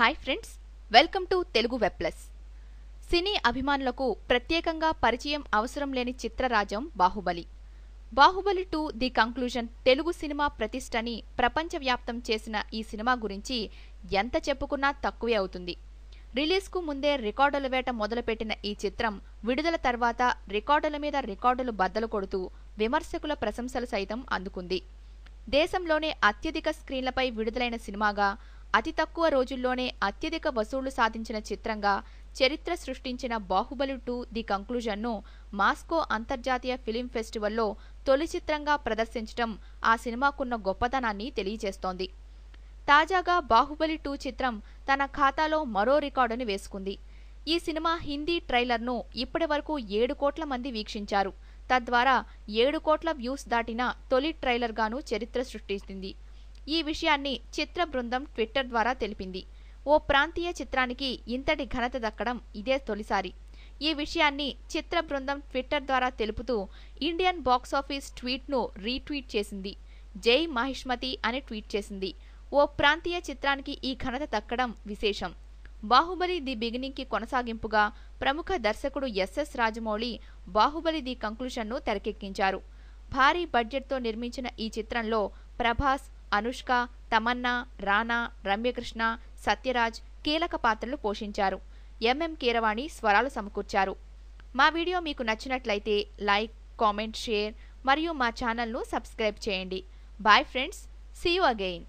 Hi friends welcome to Telugu web plus. Cine అభిమానులకు ప్రత్యేకంగా పరిచయం అవసరం లేని చిత్రరాజం Baahubali. Baahubali two the conclusion Telugu cinema ప్రతిష్టని ప్రపంచవ్యాప్తం చేసిన ఈ సినిమా గురించి ఎంత చెప్పుకున్నా తక్కువే అవుతుంది. రిలీజ్కు ముందే రికార్డుల వేట మొదలుపెట్టిన ఈ చిత్రం విడుదల తర్వాత రికార్డుల మీద రికార్డులు బద్దలు కొడుతూ విమర్శకుల ప్రశంసలు సైతం అందుకుంది. దేశంలోనే అత్యధిక స్క్రీన్లపై విడుదలైన సినిమాగా అతి తక్కువ రోజుల్లోనే అత్యధిక వసూళ్ళు సాధించిన చిత్రంగా చరిత్ర సృష్టించిన బాహుబలి టూ ది కంక్లూజన్ను మాస్కో అంతర్జాతీయ ఫిలిం ఫెస్టివల్లో తొలి చిత్రంగా ప్రదర్శించడం ఆ సినిమాకున్న గొప్పతనాన్ని తెలియజేస్తోంది. తాజాగా బాహుబలి టూ చిత్రం తన ఖాతాలో మరో రికార్డుని వేసుకుంది. ఈ సినిమా హిందీ ట్రైలర్ను ఇప్పటి వరకు ఏడు కోట్ల మంది వీక్షించారు. తద్వారా ఏడు కోట్ల వ్యూస్ దాటిన తొలి ట్రైలర్గాను చరిత్ర సృష్టిస్తుంది ఈ విషయాన్ని చిత్ర బృందం ట్విట్టర్ ద్వారా తెలిపింది. ఓ ప్రాంతీయ చిత్రానికి ఇంతటి ఘనత దక్కడం ఇదే తొలిసారి. ఈ విషయాన్ని చిత్ర బృందం ట్విట్టర్ ద్వారా తెలుపుతూ ఇండియన్ బాక్సాఫీస్ ట్వీట్ను రీట్వీట్ చేసింది. జై మహిష్మతి అని ట్వీట్ చేసింది. ఓ ప్రాంతీయ చిత్రానికి ఈ ఘనత దక్కడం విశేషం. బాహుబలి ది బిగినింగ్కి కొనసాగింపుగా ప్రముఖ దర్శకుడు ఎస్ఎస్ రాజమౌళి బాహుబలి ది కంక్లూషన్ను తెరకెక్కించారు. భారీ బడ్జెట్తో నిర్మించిన ఈ చిత్రంలో ప్రభాస్ అనుష్క తమన్నా రానా రమ్యకృష్ణ సత్యరాజ్ కీలక పాత్రలు పోషించారు. ఎంఎం కీరవాణి స్వరాలు సమకూర్చారు. మా వీడియో మీకు నచ్చినట్లయితే లైక్ కామెంట్ షేర్ మరియు మా ఛానల్ను సబ్స్క్రైబ్ చేయండి. Bye friends see you again.